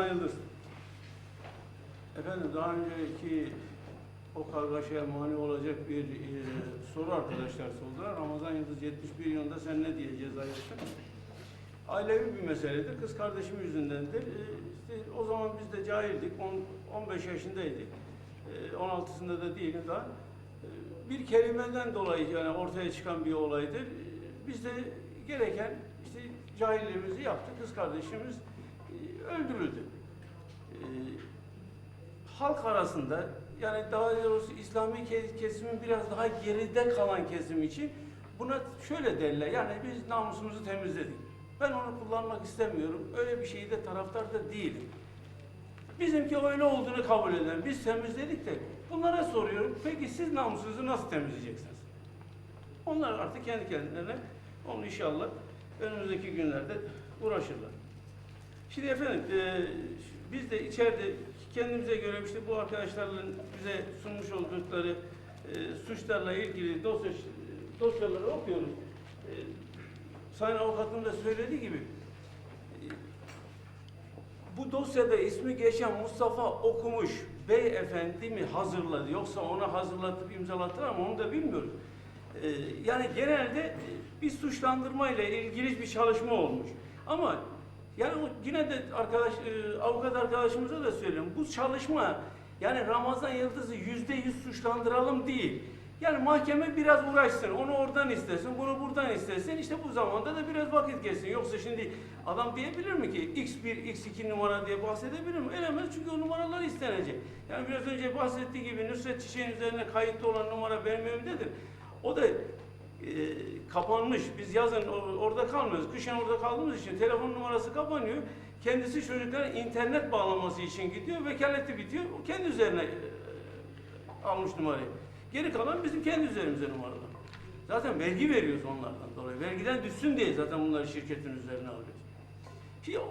Ramazan Yıldız. Efendim daha önceki o kargaşaya mani olacak bir e, soru arkadaşlar sordular. Ramazan Yıldız 71 yılında sen ne diye ceza yaptın? Ailevi bir meseledir. Kız kardeşim yüzündendir. E, işte o zaman biz de cahildik. On- 15 yaşındaydık. E, 16'sında da değilim daha. E, bir kelimeden dolayı yani ortaya çıkan bir olaydır. E, Biz de gereken işte cahilliğimizi yaptık. Kız kardeşimiz öldürüldü. E, halk arasında yani daha doğrusu İslami ke- kesimin biraz daha geride kalan kesim için buna şöyle derler yani biz namusumuzu temizledik. Ben onu kullanmak istemiyorum. Öyle bir şeyde taraftar da değilim. Bizimki öyle olduğunu kabul eden, biz temizledik de bunlara soruyorum. Peki siz namusunuzu nasıl temizleyeceksiniz? Onlar artık kendi kendilerine onu inşallah önümüzdeki günlerde uğraşırlar. Şimdi efendim e, biz de içeride kendimize göre işte bu arkadaşlarla bize sunmuş oldukları e, suçlarla ilgili dosya dosyaları okuyoruz. E, Sayın avukatın da söylediği gibi e, bu dosyada ismi geçen Mustafa Okumuş beyefendi mi hazırladı yoksa ona hazırlatıp imzalattılar ama onu da bilmiyoruz. Ee, yani genelde e, bir suçlandırma ile ilgili bir çalışma olmuş. Ama yani yine de arkadaş e, avukat arkadaşımıza da söylüyorum. Bu çalışma yani Ramazan Yıldız'ı yüzde yüz suçlandıralım değil. Yani mahkeme biraz uğraşsın, onu oradan istesin, bunu buradan istesin. İşte bu zamanda da biraz vakit geçsin. Yoksa şimdi adam diyebilir mi ki X1, X2 numara diye bahsedebilir mi? Elemez çünkü o numaralar istenecek. Yani biraz önce bahsettiği gibi Nusret Çiçek'in üzerine kayıtlı olan numara benim evimdedir. O da e, kapanmış. Biz yazın or- orada kalmıyoruz. Kışın orada kaldığımız için telefon numarası kapanıyor. Kendisi çocukların internet bağlaması için gidiyor. Vekaleti bitiyor. O kendi üzerine e, almış numarayı. Geri kalan bizim kendi üzerimize numaralar. Zaten vergi veriyoruz onlardan dolayı. Vergiden düşsün diye zaten bunları şirketin üzerine alıyoruz. Şimdi e,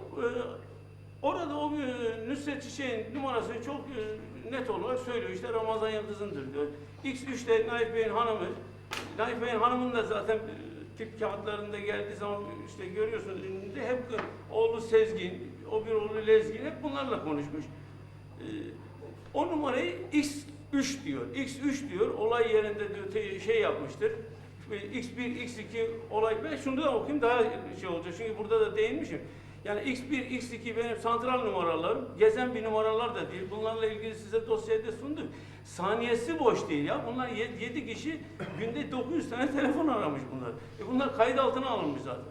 orada o e, Nusret Çiçek'in numarasını çok e, net olarak söylüyor. İşte Ramazan Yıldız'ındır diyor. X3'te Naif Bey'in hanımı. Bey'in hanımın da zaten e, tip kağıtlarında geldiği zaman işte görüyorsunuz önünde hep oğlu Sezgin, o bir oğlu Lezgin hep bunlarla konuşmuş. E, o numarayı X3 diyor. X3 diyor. Olay yerinde diyor şey yapmıştır. X1, X2 olay ben şunu da okuyayım daha şey olacak. Çünkü burada da değinmişim. Yani X1, X2 benim santral numaralarım. Gezen bir numaralar da değil. Bunlarla ilgili size dosyayı da sundum. Saniyesi boş değil ya. Bunlar 7 kişi günde 900 tane telefon aramış bunlar. E bunlar kayıt altına alınmış zaten.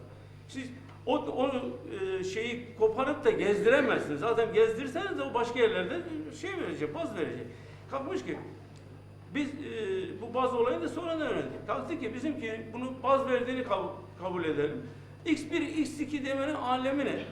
Siz o, o e, şeyi koparıp da gezdiremezsiniz. Zaten gezdirseniz de o başka yerlerde şey verecek, baz verecek. Kalkmış ki biz e, bu baz olayını da sonradan öğrendik. Kalktı ki bizimki bunu baz verdiğini kabul, kabul edelim. X1, X2 demenin alemi ne?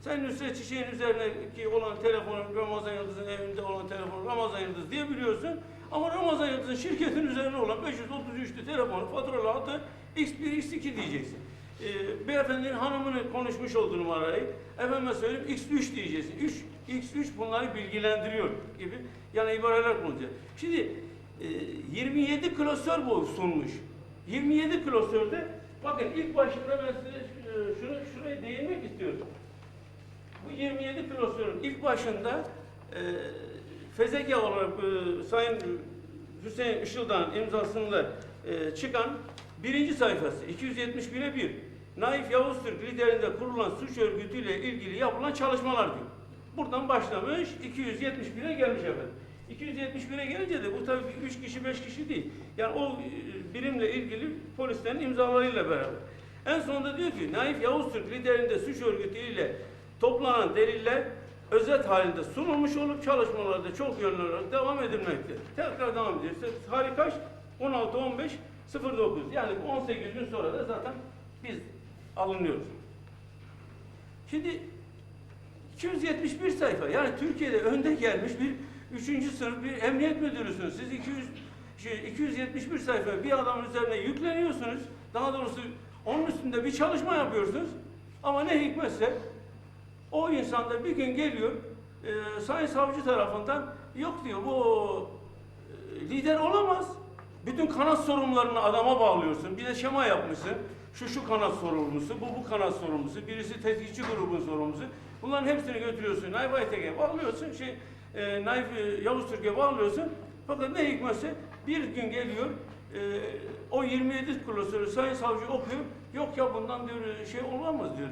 Sen Nusret Çiçek'in üzerindeki olan telefonu, Ramazan Yıldız'ın evinde olan telefonu Ramazan Yıldız diye biliyorsun. Ama Ramazan Yıldız'ın şirketin üzerine olan 533'lü telefonu faturalı hattı X1, X2 diyeceksin. E, beyefendinin hanımının konuşmuş olduğu numarayı efendime söyleyeyim X3 diyeceksin. 3, X3 bunları bilgilendiriyor gibi. Yani ibareler kullanacak. Şimdi e, 27 klasör bu sunmuş. 27 klasörde bakın ilk başında ben size e, şunu şuraya değinmek istiyorum. Bu 27 klasörün ilk başında e, fezeke olarak e, Sayın Hüseyin Işıldağ'ın imzasıyla e, çıkan birinci sayfası 271'e 1 Naif Yavuz Türk liderinde kurulan suç örgütüyle ilgili yapılan çalışmalar diyor. Buradan başlamış 271'e gelmiş efendim. 271'e gelince de bu tabii 3 kişi 5 kişi değil. Yani o e, birimle ilgili polislerin imzalarıyla beraber. En sonunda diyor ki Naif Yavuz Türk liderinde suç örgütüyle toplanan deliller özet halinde sunulmuş olup çalışmalarda çok yönlü olarak devam edilmektedir. Tekrar devam ediyor. İşte tarih kaç? 16 15 09. Yani 18 gün sonra da zaten biz alınıyoruz. Şimdi 271 sayfa. Yani Türkiye'de önde gelmiş bir üçüncü sınıf bir emniyet müdürüsünüz. Siz 200 şey, 271 sayfa bir adamın üzerine yükleniyorsunuz. Daha doğrusu onun üstünde bir çalışma yapıyorsunuz. Ama ne hikmetse o insan da bir gün geliyor e, Sayın Savcı tarafından yok diyor bu e, lider olamaz. Bütün kanat sorumlularını adama bağlıyorsun. Bir de şema yapmışsın. Şu şu kanat sorumlusu, bu bu kanat sorumlusu, birisi tetkikçi grubun sorumlusu. Bunların hepsini götürüyorsun. Naif Aytekin'e bağlıyorsun. Şey, e, Naif e, Yavuz Türkiye bağlıyorsun. Fakat ne hikmetse bir gün geliyor e, o 27 kuruluşları Sayın Savcı okuyor. Yok ya bundan diyor şey olamaz diyor.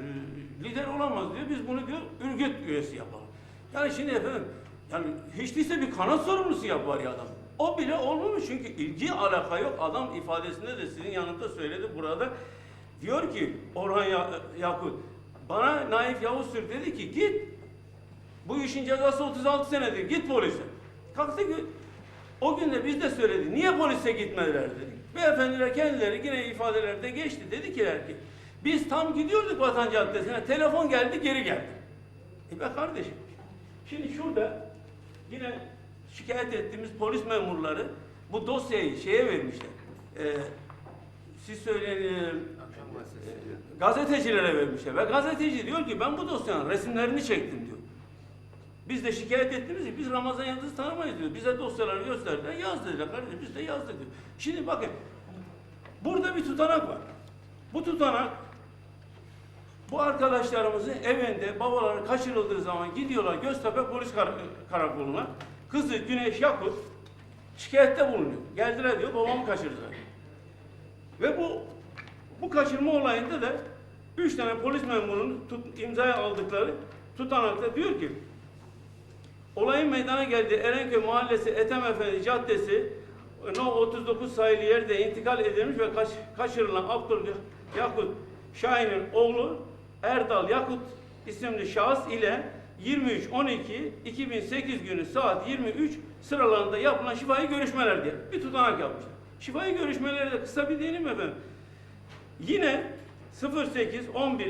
Lider olamaz diyor. Biz bunu diyor ürgüt üyesi yapalım. Yani şimdi efendim yani hiç değilse bir kanat sorumlusu yap var ya adam. O bile olmamış çünkü ilgi alaka yok. Adam ifadesinde de sizin yanında söyledi burada. Diyor ki Orhan Ya- Yakut bana Naif Yavuz Türk dedi ki git bu işin cezası 36 senedir git polise. Kalktı ki o gün de biz de söyledi. Niye polise gitmediler dedik. Beyefendiler kendileri yine ifadelerde geçti. Dediler ki biz tam gidiyorduk Vatan Caddesi'ne telefon geldi geri geldi. E be kardeşim şimdi şurada yine şikayet ettiğimiz polis memurları bu dosyayı şeye vermişler. Ee, siz söyleyin e, gazetecilere vermişler ve gazeteci diyor ki ben bu dosyanın resimlerini çektim diyor. Biz de şikayet ettiniz ya, biz Ramazan Yıldız'ı tanımayız diyor. Bize dosyaları gösterdiler, yaz dediler kardeşim, biz de yazdık diyor. Şimdi bakın, burada bir tutanak var. Bu tutanak, bu arkadaşlarımızın evinde babaları kaçırıldığı zaman gidiyorlar Göztepe Polis Kar- Karakolu'na. Kızı Güneş Yakut şikayette bulunuyor. Geldiler diyor, babamı kaçırdılar. Ve bu bu kaçırma olayında da üç tane polis memurunun imzaya aldıkları tutanakta diyor ki Olayın meydana geldiği Erenköy Mahallesi Ethem Efendi Caddesi No 39 sayılı yerde intikal edilmiş ve kaç, kaçırılan Abdül Yakut Şahin'in oğlu Erdal Yakut isimli şahıs ile 23-12-2008 günü saat 23 sıralarında yapılan şifai görüşmeler diye bir tutanak yapmışlar. Şifai görüşmeleri de kısa bir değilim efendim. Yine 08 11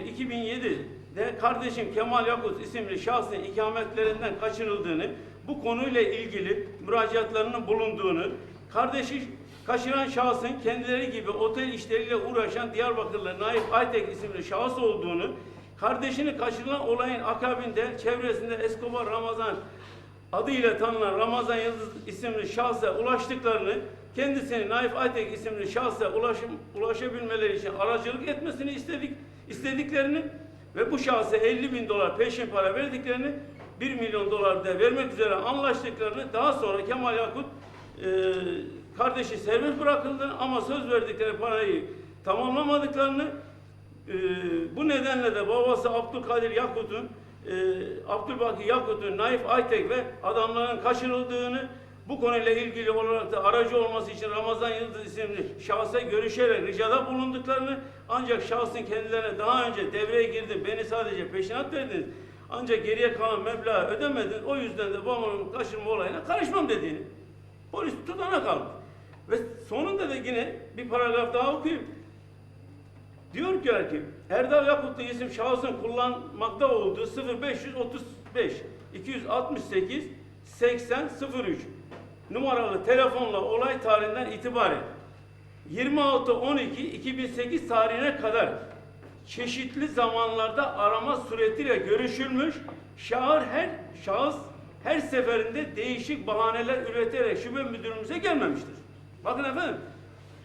2007'de kardeşim Kemal Yakut isimli şahsın ikametlerinden kaçırıldığını, bu konuyla ilgili müracaatlarının bulunduğunu, kardeşi kaçıran şahsın kendileri gibi otel işleriyle uğraşan Diyarbakırlı Naif Aytek isimli şahıs olduğunu, kardeşini kaçırılan olayın akabinde çevresinde Escobar Ramazan adıyla tanınan Ramazan Yıldız isimli şahsa ulaştıklarını, kendisini Naif Aytek isimli şahsa ulaşım, ulaşabilmeleri için aracılık etmesini istedik, istediklerini ve bu şahsa 50 bin dolar peşin para verdiklerini, 1 milyon dolar da vermek üzere anlaştıklarını, daha sonra Kemal Yakut e, kardeşi serbest bırakıldı ama söz verdikleri parayı tamamlamadıklarını, ee, bu nedenle de babası Abdülkadir Yakut'un, e, Abdülbaki Yakut'un, Naif Aytek ve adamların kaçırıldığını, bu konuyla ilgili olarak da aracı olması için Ramazan Yıldız isimli şahsa görüşerek ricada bulunduklarını, ancak şahsın kendilerine daha önce devreye girdi, beni sadece peşinat verdiniz, ancak geriye kalan meblağı ödemediniz, o yüzden de babamın kaçırma olayına karışmam dediğini, polis tutana kalmış. Ve sonunda da yine bir paragraf daha okuyayım. Diyor ki Erdal Yakutlu isim şahsın kullanmakta olduğu 0535 268 80 03 numaralı telefonla olay tarihinden itibaren 26-12-2008 tarihine kadar çeşitli zamanlarda arama suretiyle görüşülmüş. Şahır her şahıs her seferinde değişik bahaneler üreterek şube müdürümüze gelmemiştir. Bakın efendim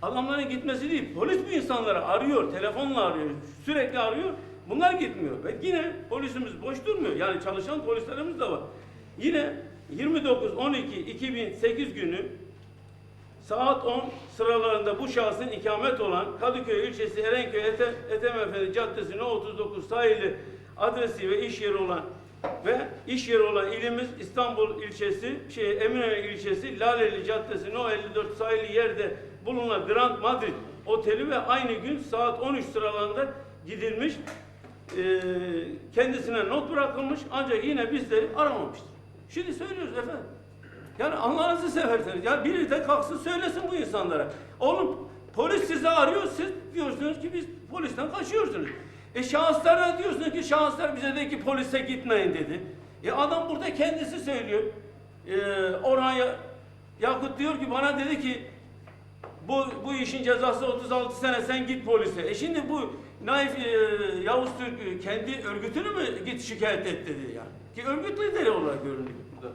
Adamların gitmesi değil, polis bu insanları arıyor, telefonla arıyor, sürekli arıyor. Bunlar gitmiyor. Ve yine polisimiz boş durmuyor. Yani çalışan polislerimiz de var. Yine 29-12-2008 günü saat 10 sıralarında bu şahsın ikamet olan Kadıköy ilçesi Erenköy Ete, Ethem Efendi Caddesi No 39 sahili adresi ve iş yeri olan ve iş yeri olan ilimiz İstanbul ilçesi, şey Eminönü ilçesi Laleli Caddesi No 54 sahili yerde bulunan Grand Madrid Oteli ve aynı gün saat 13 sıralarında gidilmiş. Ee, kendisine not bırakılmış ancak yine bizleri aramamıştır. Şimdi söylüyoruz efendim. Yani Allah'ınızı severseniz. Ya biri de kalksın söylesin bu insanlara. Oğlum polis sizi arıyor siz diyorsunuz ki biz polisten kaçıyorsunuz. E şahıslara diyorsunuz ki şahıslar bize de ki polise gitmeyin dedi. E adam burada kendisi söylüyor. E, Orhan Ya- Yakut diyor ki bana dedi ki bu, bu işin cezası 36 sene sen git polise. E şimdi bu Naif e, Yavuz Türk kendi örgütünü mü git şikayet et dedi yani. Ki örgüt lideri olarak görünüyor burada.